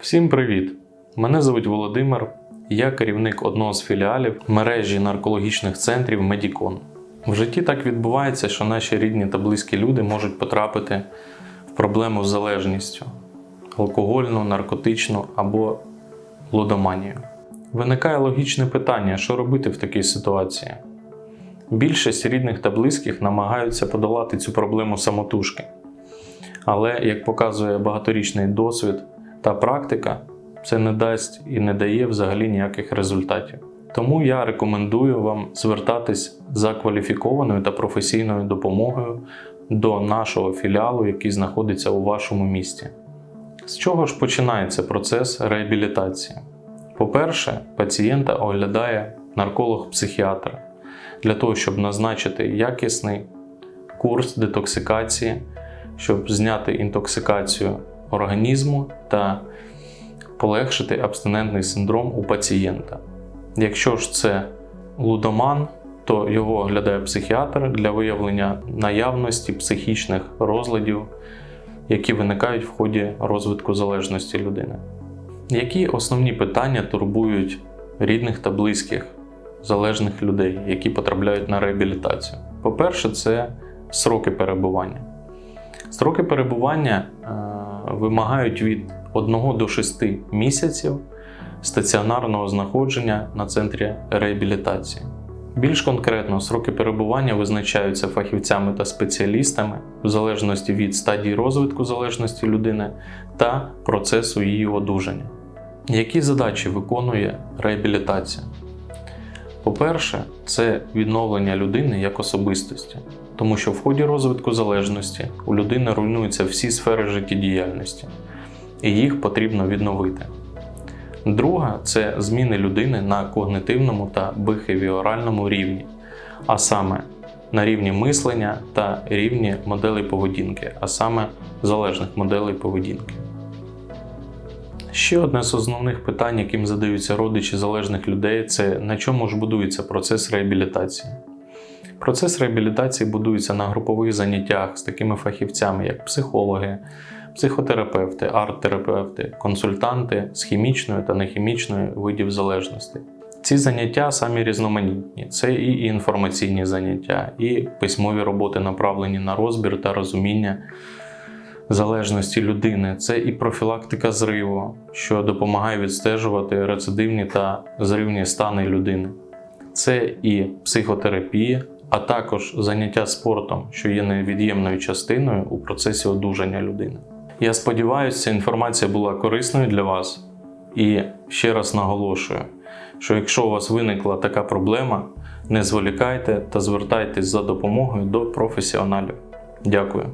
Всім привіт! Мене звуть Володимир. Я керівник одного з філіалів мережі наркологічних центрів Медікон. В житті так відбувається, що наші рідні та близькі люди можуть потрапити в проблему з залежністю алкогольну, наркотичну або лудоманію. Виникає логічне питання, що робити в такій ситуації. Більшість рідних та близьких намагаються подолати цю проблему самотужки. Але, як показує багаторічний досвід та практика, це не дасть і не дає взагалі ніяких результатів. Тому я рекомендую вам звертатись за кваліфікованою та професійною допомогою до нашого філіалу, який знаходиться у вашому місті. З чого ж починається процес реабілітації? По-перше, пацієнта оглядає нарколог-психіатр для того, щоб назначити якісний курс детоксикації, щоб зняти інтоксикацію організму та полегшити абстинентний синдром у пацієнта. Якщо ж це лудоман, то його оглядає психіатр для виявлення наявності психічних розладів, які виникають в ході розвитку залежності людини. Які основні питання турбують рідних та близьких залежних людей, які потрапляють на реабілітацію? По-перше, це сроки перебування. Строки перебування е, вимагають від 1 до 6 місяців стаціонарного знаходження на центрі реабілітації. Більш конкретно, сроки перебування визначаються фахівцями та спеціалістами в залежності від стадії розвитку залежності людини та процесу її одужання. Які задачі виконує реабілітація? По-перше, це відновлення людини як особистості, тому що в ході розвитку залежності у людини руйнуються всі сфери життєдіяльності, і їх потрібно відновити. Друга це зміни людини на когнитивному та бихевіоральному рівні, а саме на рівні мислення та рівні моделей поведінки, а саме залежних моделей поведінки. Ще одне з основних питань, яким задаються родичі залежних людей, це на чому ж будується процес реабілітації. Процес реабілітації будується на групових заняттях з такими фахівцями, як психологи, психотерапевти, арт-терапевти, консультанти з хімічної та нехімічної видів залежності. Ці заняття самі різноманітні. Це і інформаційні заняття, і письмові роботи, направлені на розбір та розуміння залежності людини. Це і профілактика зриву, що допомагає відстежувати рецидивні та зривні стани людини. Це і психотерапія, а також заняття спортом, що є невід'ємною частиною у процесі одужання людини. Я сподіваюся, ця інформація була корисною для вас. І ще раз наголошую, що якщо у вас виникла така проблема, не зволікайте та звертайтесь за допомогою до професіоналів. Дякую.